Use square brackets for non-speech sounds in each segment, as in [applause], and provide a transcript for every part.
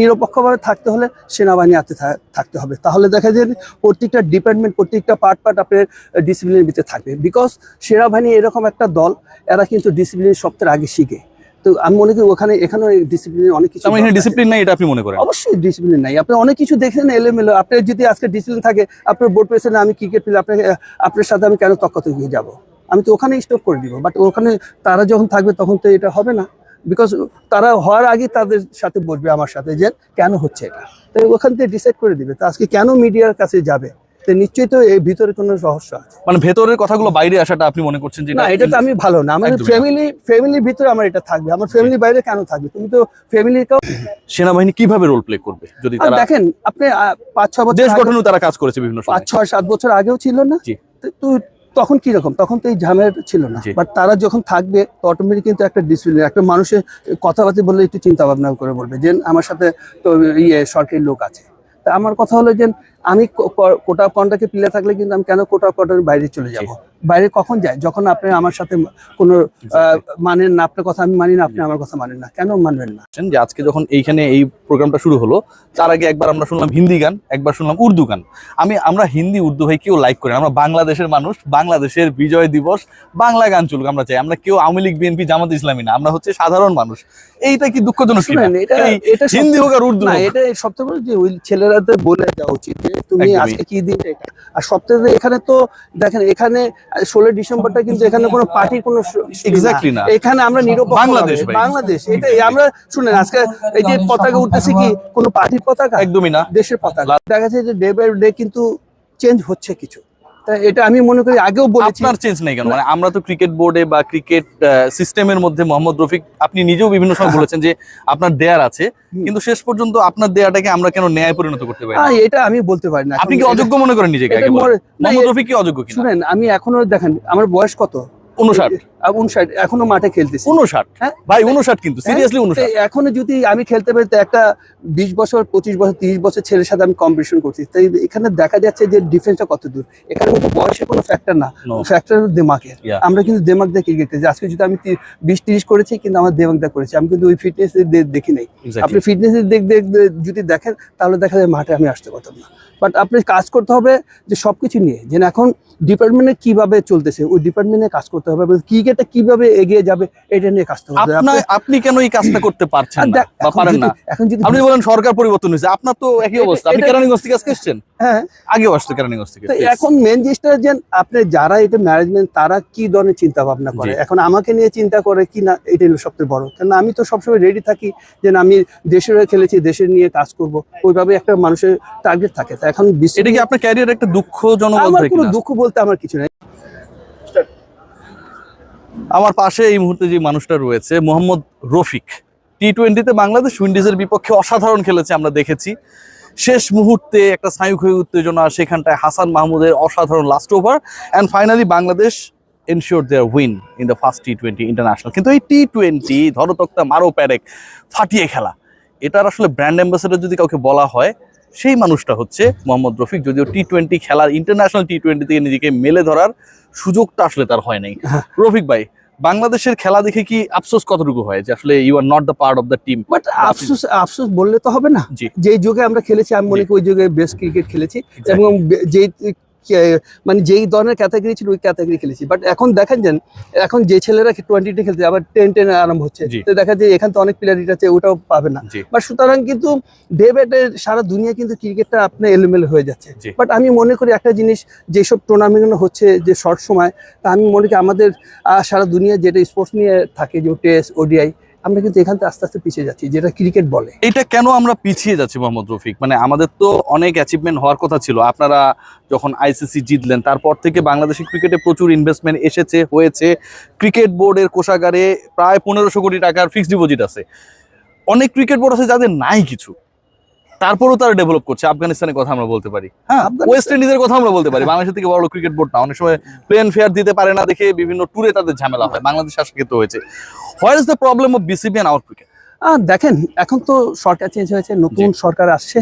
নিরপেক্ষভাবে থাকতে হলে সেনাবাহিনী হাতে থাকতে হবে। তাহলে দেখা যায় প্রত্যেকটা ডিপার্টমেন্ট প্রত্যেকটা পার্ট পার্ট আপনার ডিসিপ্লিনের ভিতরে থাকবে। বিকজ সেনাবাহিনী এরকম একটা দল এরা কিন্তু ডিসিপ্লিন সপ্তাহের আগে শিখে। তো আমি মনে করি ওখানে এখানে ডিসিপ্লিন অনেক কিছু মানে এখানে ডিসিপ্লিন নাই এটা আপনি মনে করেন? অবশ্যই ডিসিপ্লিন নাই। আপনি অনেক কিছু দেখছেন এলোমেলো। আপনার যদি আজকে ডিসিপ্লিন থাকে আপনার বোর্ড প্রেসিডেন্ট আমি ক্রিকেট প্লেয়ার আপনাকে আপনার সাথে আমি কেন তক্কতে গিয়ে যাব? আমি তো ওখানে স্টপ করে দিব। বাট ওখানে তারা যখন থাকবে তখন তো এটা হবে না। বিকজ তারা হওয়ার আগে তাদের সাথে বসবে আমার সাথে যে কেন হচ্ছে এটা। তো ওখান থেকে ডিসাইড করে দিবে তো আজকে কেন মিডিয়ার কাছে যাবে? তো নিশ্চয়ই তো এর ভিতরে কোনো রহস্য আছে। মানে ভেতরের কথাগুলো বাইরে আসাটা আপনি মনে করছেন যে না এটা তো আমি ভালো না। আমার ফ্যামিলি ফ্যামিলির ভিতরে আমার এটা থাকবে। আমার ফ্যামিলির বাইরে কেন থাকবে? তুমি তো ফ্যামিলিকেও সেনাবাহিনী কীভাবে রোল প্লে করবে? যদি তারা দেখেন আপনি পাঁচ ছয় বছর দেশ গঠনেও তারা কাজ করেছে বিভিন্ন পাঁচ ছয় সাত বছর আগেও ছিল না? তো তখন কি রকম? তখন তো এই ঝামেলাটা ছিল না। বাট তারা যখন থাকবে তো অটোমেটিক কিন্তু একটা ডিসিপ্লিন একটা মানুষের কথাবার্তি বললে একটু চিন্তা ভাবনা করে বলবে যে আমার সাথে তো ইয়ে সরকারি লোক আছে। তা আমার কথা হলো যে আমি কোটা কন্টাকে প্লেয়ার থাকলে কিন্তু আমি কেন কোটা কন্ট্রাক্টের বাইরে চলে যাব? বাইরে কখন যায়? যখন আপনি আমার সাথে কোনো মানেন না আপনার কথা আমি মানি না আপনি আমার কথা মানেন না। কেন মানবেন না? যে আজকে যখন এইখানে এই প্রোগ্রামটা শুরু হলো তার আগে একবার আমরা শুনলাম হিন্দি গান একবার শুনলাম উর্দু গান। আমি আমরা হিন্দি উর্দু ভাই কেউ লাইক করি আমরা বাংলাদেশের মানুষ বাংলাদেশের বিজয় দিবস বাংলা গান চলুক আমরা চাই। আমরা কেউ আওয়ামী লীগ বিএনপি জামাত ইসলামী না। আমরা হচ্ছে সাধারণ মানুষ। এইটা কি দুঃখজনক হিন্দি হোক আর উর্দু না এটা সবথেকে যে ওই ছেলেরাদের বলে দেওয়া উচিত যে তুমি আজকে কি দিন এটা? আর সপ্তাহে এখানে তো দেখেন এখানে ষোলো ডিসেম্বরটা কিন্তু এখানে কোনো পার্টির কোনো এক্স্যাক্টলি না। এখানে আমরা নিরপেক্ষ বাংলাদেশ। বাংলাদেশ এটা আমরা শুনেন আজকে এই যে পতাকা উঠতেছে কি কোনো পার্টির পতাকা? একদমই না। দেশের পতাকা। দেখা যাচ্ছে যে ডে বাই ডে কিন্তু চেঞ্জ হচ্ছে কিছু। এটা আমি মনে করি আগেও বলেছি। আপনার চেঞ্জ নাই কেন? মানে আমরা তো ক্রিকেট বোর্ডে বা ক্রিকেট সিস্টেমের মধ্যে মোহাম্মদ রফিক আপনি নিজেও বিভিন্ন সময় বলেছেন যে আপনার দেয়ার আছে কিন্তু শেষ পর্যন্ত আপনার দেয়াটাকে আমরা কেন ন্যায় পরিণত করতে পারি না? এটা আমি বলতে পারি না। আপনি কি অযোগ্য মনে করেন নিজেকে আগে? মোহাম্মদ রফিক কি অযোগ্য কিনা? শুনেন আমি এখনও দেখেন আমার বয়স কত? উনষাট উনষাট এখনও মাঠে খেলতেছি। উনষাট? হ্যাঁ? ভাই উনষাট কিন্তু সিরিয়াসলি তো উনষাট। এখনও যদি আমি খেলতে পারি তো একটা বিশ বছর পঁচিশ বছর তিরিশ বছর ছেলের সাথে আমি কম্পিটিশন করছি। তাই এখানে দেখা যাচ্ছে যে ডিফেন্সটা কত দূর। এখানে কিন্তু বয়সের কোনো ফ্যাক্টর না। Factor Yeah. আমরা কিন্তু দেমাক দিয়ে ক্রিকেট খেলছি। আজকে যদি আমি বিশ তিরিশ করেছি কিন্তু আমার দেমাক দিয়ে করেছি। আমি কিন্তু ওই ফিটনেস দেখি নাই। আপনি ফিটনেস দেখ দেখ যদি দেখেন তাহলে দেখা যায় মাঠে আমি আসতে পারতাম না। বাট আপনি কাজ করতে হবে যে সবকিছু নিয়ে। যে এখন ডিপার্টমেন্টে কীভাবে চলতেছে ওই ডিপার্টমেন্টে কাজ করতে হবে। ক্রিকেটে কীভাবে এগিয়ে যাবে এটা নিয়ে কাজ করতে হবে। আপনি- কেন এই কাজটা করতে পারছেন না? বা এখন পারেন যদি- না? এখন যদি আপনি বলেন সরকার পরিবর্তন হয়েছে আপনার তো একই অবস্থা। আপনি কেরানীগঞ্জ থেকে আজকে এসছেন? হ্যাঁ। আগেও আসতো কেরানীগঞ্জ থেকে এখন মেন জিনিসটা যে আপনি যারা এটা ম্যানেজমেন্ট তারা কি ধরনের চিন্তা ভাবনা করে এখন আমাকে নিয়ে চিন্তা করে কি না এটাই হলো সবচেয়ে বড়। কারণ আমি তো সবসময় রেডি থাকি যে না, আমি দেশের হয়ে খেলেছি দেশের নিয়ে কাজ করব। ওইভাবে একটা মানুষের টার্গেট থাকে। তো এখন এটা কি আপনার ক্যারিয়ার একটা দুঃখজনক আমার কোনো? দুঃখ বলতে আমার কিছু নেই। আমার পাশে এই মুহূর্তে যে মানুষটা রয়েছে, মোহাম্মদ রফিক। টি টোয়েন্টিতে বাংলাদেশ উইন্ডিজের বিপক্ষে অসাধারণ খেলেছে আমরা দেখেছি। শেষ মুহূর্তে একটা স্নায়ুক হয়ে উত্তেজনা, সেখানটায় হাসান মাহমুদের অসাধারণ last over and finally Bangladesh ensure their win in the first T twenty international কিন্তু এই টি টোয়েন্টি ধরো তক্তা মারো প্যারেক, ফাটিয়ে খেলা, এটার আসলে ব্র্যান্ড অ্যাম্বাসেডর যদি কাউকে বলা হয় সেই মানুষটা হচ্ছে মোহাম্মদ রফিক। যদিও টি টোয়েন্টি খেলার ইন্টারন্যাশনাল টি টোয়েন্টি থেকে নিজেকে মেলে ধরার সুযোগটা আসলে তার হয় নাই। রফিক ভাই বাংলাদেশের খেলা দেখে কি আফসোস কতটুকু হয় যে আসলে you are not the part of the team but আফসোস আফসোস বললে তো হবে না। যে যেই যুগে আমরা খেলেছি আমি মনে করি ওই যুগে বেস্ট ক্রিকেট খেলেছি। এবং যেই মানে যেই ধরনের ক্যাটাগরি ছিল ওই ক্যাটাগরি খেলেছি। বাট এখন দেখেন যান এখন যে ছেলেরা টোয়েন্টিতে খেলছে আবার টেন টেন আরম্ভ হচ্ছে। তো দেখা যায় এখান তো অনেক প্লেয়ার আছে ওটাও পাবে না। বাট সুতরাং কিন্তু ডে বাই ডে সারা দুনিয়া কিন্তু ক্রিকেটটা আপনার এলোমেলো হয়ে যাচ্ছে। বাট আমি মনে করি একটা জিনিস যেসব টুর্নামেন্ট হচ্ছে যে শর্ট সময় তা আমি মনে করি আমাদের সারা দুনিয়া যেটা স্পোর্টস নিয়ে থাকে যে টেস্ট ওডিআই আমরা কিন্তু এখান থেকে আস্তে আস্তে পিছিয়ে যাচ্ছি, যেটা ক্রিকেট বলে। এটা কেন আমরা পিছিয়ে যাচ্ছি, মোহাম্মদ রফিক? মানে আমাদের তো অনেক অ্যাচিভমেন্ট হওয়ার কথা ছিল। আপনারা যখন আইসিসি জিতলেন, তারপর থেকে বাংলাদেশি ক্রিকেটে প্রচুর ইনভেস্টমেন্ট এসেছে, হয়েছে। ক্রিকেট বোর্ডের কোষাগারে প্রায় পনেরোশো কোটি টাকার ফিক্সড ডিপোজিট আছে। অনেক ক্রিকেট বোর্ড আছে যাদের নাই কিছু। তারপরেও তারা ডেভেলপ করছে। আফগানিস্তানের কথা আমরা বলতে পারি। হ্যাঁ ওয়েস্ট ইন্ডিজের কথা আমরা বলতে পারি। বাংলাদেশের থেকে বড় ক্রিকেট বোর্ড না। অনেক সময় প্লেন ফেয়ার দিতে পারে না দেখে বিভিন্ন ট্যুরে তাদের ঝামেলা হয়। বাংলাদেশ আসার ক্ষেত্রে হয়েছে where is the problem of BCB and our cricket দেখেন এখন তো সরকার চেঞ্জ হয়েছে নতুন সরকার আসছে।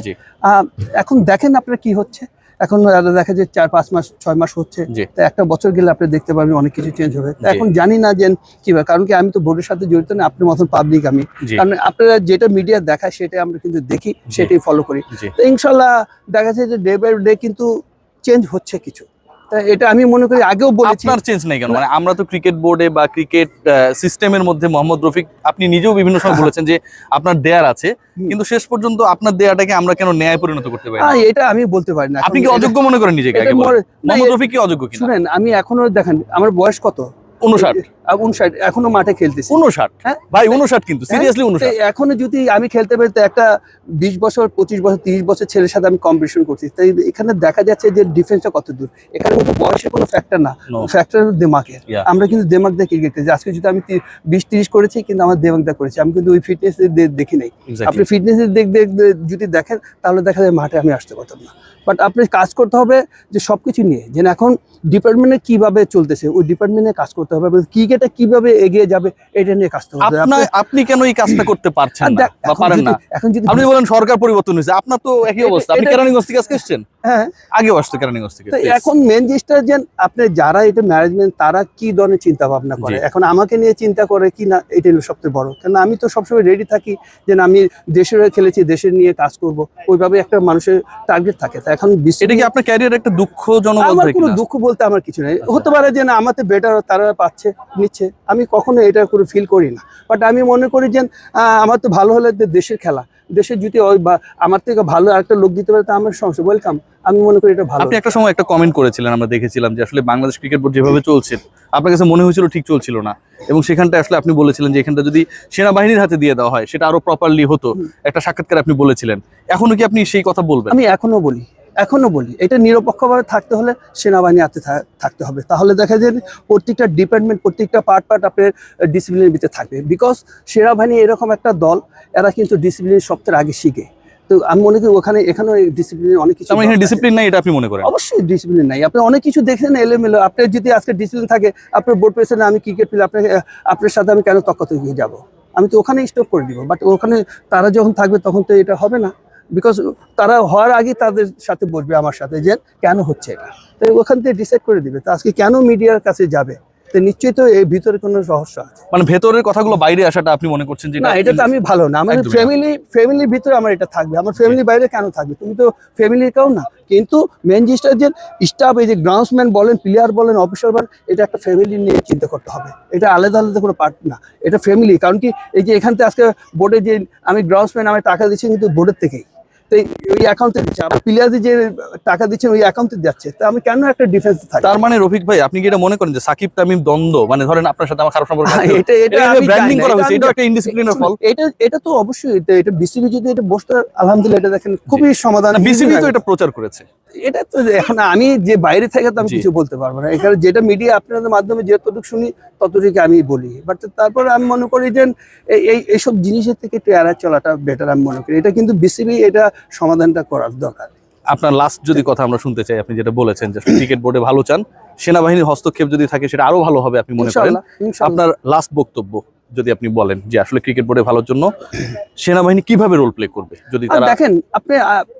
এখন দেখেন আপনার কি হচ্ছে। এখন দেখা যায় চার পাঁচ মাস ছয় মাস হচ্ছে। তো একটা বছর গেলে আপনি দেখতে পাবেন অনেক কিছু চেঞ্জ হবে। তো এখন জানি না যে কীভাবে কারণ কি আমি তো বোর্ডের সাথে জড়িত না আপনার মতন পাবলিক আমি। কারণ আপনারা যেটা মিডিয়া দেখায় সেটা আমরা কিন্তু দেখি সেটাই ফলো করি। তো ইনশাল্লাহ দেখা যাচ্ছে যে ডে বাই ডে কিন্তু চেঞ্জ হচ্ছে কিছু। এটা আমি মনে করি আগেও বলেছি। আপনার চেঞ্জ নেই কেন? মানে আমরা তো ক্রিকেট বোর্ডে বা ক্রিকেট সিস্টেমের মধ্যে মোহাম্মদ রফিক আপনি নিজেও বিভিন্ন সময় বলেছেন যে আপনার দেয়ার আছে কিন্তু শেষ পর্যন্ত আপনার দেয়াটাকে আমরা কেন ন্যায় পরিণত করতে পারি না? এটা আমি বলতে পারি না। আপনি কি অযোগ্য মনে করেন নিজেকে মোহাম্মদ রফিক কি অযোগ্য কিনা? শুনেন আমি এখনও দেখেন আমার বয়স কত? উনষাট উনষাট এখনও মাঠে খেলতেছি। উনষাট হ্যাঁ? ভাই উনষাট কিন্তু সিরিয়াসলি তো উনষাট এখনও যদি আমি খেলতে পারি তো একটা বিশ বছর পঁচিশ বছর তিরিশ বছর ছেলের সাথে আমি কম্পিটিশন করছি। তাই এখানে দেখা যাচ্ছে যে ডিফেন্সটা কত দূর। এখানে কিন্তু বয়সের কোনো ফ্যাক্টর না। ফ্যাক্টর দেমাকের আমরা কিন্তু দেমাক দিয়ে ক্রিকেট খেলছি। আজকে যদি আমি বিশ তিরিশ করেছি কিন্তু আমার দেমাক দিয়ে করেছি। আমি কিন্তু ওই ফিটনেস দেখি নাই। আপনি ফিটনেসের দিক দিয়ে যদি দেখেন তাহলে দেখা যায় মাঠে আমি আসতে পারতাম না। বাট আপনি কাজ করতে হবে যে সব কিছু নিয়ে। যেন এখন ডিপার্টমেন্টে কীভাবে চলতেছে ওই ডিপার্টমেন্টে কাজ করতে হবে। ক্রিকেটে কীভাবে এগিয়ে যাবে এটা নিয়ে কাজ করতে হবে। আপনি- কেন এই কাজটা করতে পারছেন না? দেখ, এখন পারেন যদি- না? এখন যদি আপনি বলেন সরকার পরিবর্তন হয়েছে। আপনার তো একই অবস্থা। আপনি কেরানীগঞ্জ থেকে আজকে এসছেন? হ্যাঁ। আগেও আসতো কেরানীগঞ্জ থেকে এখন মেন জিনিসটা যে আপনি যারা এটা ম্যানেজমেন্ট তারা কি ধরনের চিন্তা ভাবনা করে এখন আমাকে নিয়ে চিন্তা করে কি না এটা হলো সবচেয়ে বড়। কারণ আমি তো সবসময় রেডি থাকি যে আমি দেশের হয়ে খেলেছি দেশের নিয়ে কাজ করব। ওইভাবে একটা মানুষের টার্গেট থাকে। তো এখন এটা কি আপনার ক্যারিয়ার একটা দুঃখজনক আমার কোনো দুঃখ বলতে আমার কিছু নেই। হতে পারে যে না আমাদের বেটার তারা পাচ্ছে নিচ্ছে। আমি কখনো এটা করে ফিল করি না। বাট আমি মনে করি যে আহ, আমার তো ভালো হলে যে দেশের খেলা। দেশের যদি আমার থেকে ভালো একটা লোক দিতে পারে তা আমার সমস্যা ওয়েলকাম আমি মনে করি এটা ভালো। আপনি একটা সময় একটা কমেন্ট করেছিলেন আমরা দেখেছিলাম যে আসলে বাংলাদেশ ক্রিকেট বোর্ড যেভাবে চলছে আপনার কাছে মনে হয়েছিল ঠিক চলছিল না। এবং সেখানটা আসলে আপনি বলেছিলেন যে এখানটা যদি সেনাবাহিনীর হাতে দিয়ে দেওয়া হয় সেটা আরও প্রপারলি হতো। একটা সাক্ষাৎকার আপনি বলেছিলেন। এখনও কি আপনি সেই কথা বলবেন? আমি এখনও বলি। এখনও বলি এটা নিরপেক্ষভাবে থাকতে হলে সেনাবাহিনী হাতে থাকতে হবে। তাহলে দেখা যায় প্রত্যেকটা ডিপার্টমেন্ট প্রত্যেকটা পার্ট পার্ট আপনার ডিসিপ্লিনের ভিতরে থাকবে। বিকজ সেনাবাহিনী এরকম একটা দল এরা কিন্তু ডিসিপ্লিন সবচেয়ে আগে শিখে। তো আমি মনে করি ওখানে এখানে ডিসিপ্লিন অনেক কিছু এখানে ডিসিপ্লিন নাই এটা আপনি মনে করেন? অবশ্যই ডিসিপ্লিন নাই। আপনি অনেক কিছু দেখছেন এলোমেলো। আপনার যদি আজকে ডিসিপ্লিন থাকে আপনার বোর্ড প্রেসিডেন্ট আমি ক্রিকেট প্লেয়ার আপনাকে আপনার সাথে আমি কেন তক্কত গিয়ে যাব? আমি তো ওখানে স্টপ করে দিব। বাট ওখানে তারা যখন থাকবে তখন তো এটা হবে না। বিকজ তারা হওয়ার আগে তাদের সাথে বসবে আমার সাথে যে কেন হচ্ছে এটা। তো ওখান থেকে ডিসাইড করে দিবে তো আজকে কেন মিডিয়ার কাছে যাবে। তো নিশ্চয়ই তো এর ভিতরে কোনো রহস্য আছে। মানে ভেতরের কথাগুলো বাইরে আসাটা আপনি মনে করছেন যে না এটা তো আমি ভালো না। আমার ফ্যামিলি ফ্যামিলির ভিতরে আমার এটা থাকবে। আমার ফ্যামিলির বাইরে কেন থাকবে? তুমি তো ফ্যামিলির কেউ না। কিন্তু মেন জিনিসটা যে স্টাফ এই যে গ্রাউন্ডসম্যান বলেন প্লেয়ার বলেন অফিসার বলেন এটা একটা ফ্যামিলি নিয়ে চিন্তা করতে হবে। এটা আলাদা আলাদা কোনো পার্ট না। এটা ফ্যামিলি কারণ কি এই যে এখান থেকে আজকে বোর্ডে যে আমি গ্রাউন্ডসম্যান আমি টাকা দিচ্ছি কিন্তু বোর্ডের থেকেই। তো ওই অ্যাকাউন্টে দিচ্ছে। আবার প্লেয়ারদের যে টাকা দিচ্ছেন ওই অ্যাকাউন্টে যাচ্ছে। তো আমি কেন একটা ডিফেন্স থাকি? তার মানে রফিক ভাই আপনি কি এটা মনে করেন যে সাকিব তামিম দ্বন্দ্ব? মানে ধরেন আপনার সাথে আমার খারাপ সম্পর্ক এটা এটা এটা ব্র্যান্ডিং করা হয়েছে এটা একটা ইনডিসিপ্লিনের ফল এটা এটা তো অবশ্যই এটা এটা বিসিবি যদি এটা বসতে আলহামদুলিল্লাহ এটা দেখেন খুবই সমাধান বিসিবি তো এটা প্রচার করেছে। এটা তো এখন আমি যে বাইরে থেকে তো আমি কিছু বলতে পারব না। এখানে যেটা মিডিয়া আপনাদের মাধ্যমে যতটুকু শুনি ততটুকু আমি বলি। বাট তারপর আমি মনে করি যে এই- এই এইসব জিনিসের থেকে একটু এড়ায় চলাটা বেটার আমি মনে করি। এটা কিন্তু বিসিবি এটা সমাধানটা করার দরকার। আপনার লাস্ট যদি কথা আমরা শুনতে চাই আপনি যেটা বলেছেন যে ক্রিকেট বোর্ডে ভালো চান সেনাবাহিনীর হস্তক্ষেপ যদি থাকে সেটা আরও ভালো হবে আপনি মনে করেন। আপনার লাস্ট বক্তব্য যদি আপনি বলেন যে আসলে ক্রিকেট বোর্ডে ভালোর জন্য সেনাবাহিনী কীভাবে রোল প্লে করবে যদি তারা দেখেন আপনি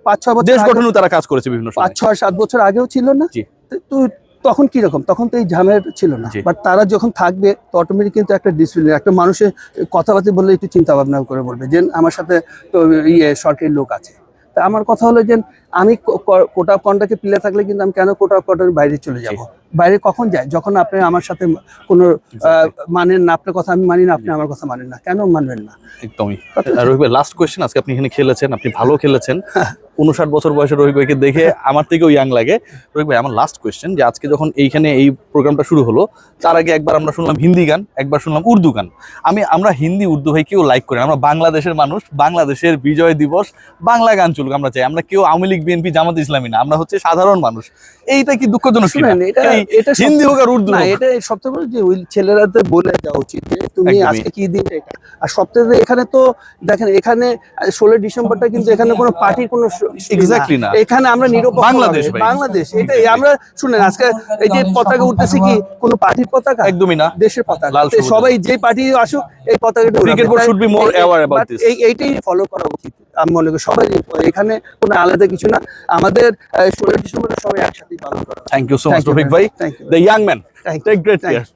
পাঁচ ছয় বছর দেশ গঠনেও তারা কাজ করেছে বিভিন্ন পাঁচ সময় ছয় সাত বছর আগেও ছিল না? জি। তো- তখন কি রকম? তখন তো এই ঝামেলাটা ছিল না। বাট তারা যখন থাকবে তো অটোমেটিক কিন্তু একটা ডিসিপ্লিন একটা মানুষের কথাবার্তা বললে একটু চিন্তা ভাবনা করে বলবে যে আমার সাথে তো ইয়ে সরকারি লোক আছে। আমার কথা হলো যে আমি কোটা অফ কন্ট্রাক্টে প্লেয়ার থাকলে কিন্তু আমি কেন কোটা অফ কন্ট্রাক্টের বাইরে চলে যাব? বাইরে কখন যায়? যখন আপনি আমার সাথে কোনো মানেন না আপনার কথা আমি মানি না আপনি আমার কথা মানেন না। কেন মানবেন না? একদমই। রোহিত ভাই লাস্ট কোয়েশ্চেন আজকে আপনি এখানে খেলেছেন আপনি ভালো খেলেছেন। [laughs] উনষাট বছর বয়সে রোহিত ভাইকে দেখে আমার থেকেও ইয়াং লাগে। রোহিত ভাই আমার লাস্ট কোয়েশ্চেন যে আজকে যখন এইখানে এই প্রোগ্রামটা শুরু হলো তার আগে একবার আমরা শুনলাম হিন্দি গান একবার শুনলাম উর্দু গান। আমি আমরা হিন্দি উর্দু ভাই কেউ লাইক করি। আমরা বাংলাদেশের মানুষ বাংলাদেশের বিজয় দিবস বাংলা গান চলুক আমরা চাই। আমরা কেউ আওয়ামী লীগ বিএনপি জামাত ইসলামী না আমরা হচ্ছে সাধারণ মানুষ। এইটা কি দুঃখজনক হিন্দি হোক আর উর্দু না এটা সবথেকে যে ওই ছেলেরাতে বলে দেওয়া উচিত যে তুমি। আজকে কি দিন এটা? আর সপ্তাহে এখানে তো দেখেন এখানে ষোলো ডিসেম্বরটা কিন্তু এখানে কোনো পার্টির কোনো স- ই Exactly না। এখানে আমরা নিরপেক্ষ বাংলাদেশ বাংলাদেশ এটা আমরা শুনেন আজকে এই যে পতাকা উঠতেছে কি কোনো পার্টির পতাকা? একদমই না। দেশের পতাকা। সবাই যে পার্টি আসুক এই পতাকাটা board should be more aware about this. এই এইটাই ফলো করা উচিত। আমি মনে করি সবাই এখানে কোনো আলাদা কিছু না। না আমাদের ডিসেম্বরের সবাই একসাথে পালন করা। Thank you so much Rafiq. ভাই। The young man take great care.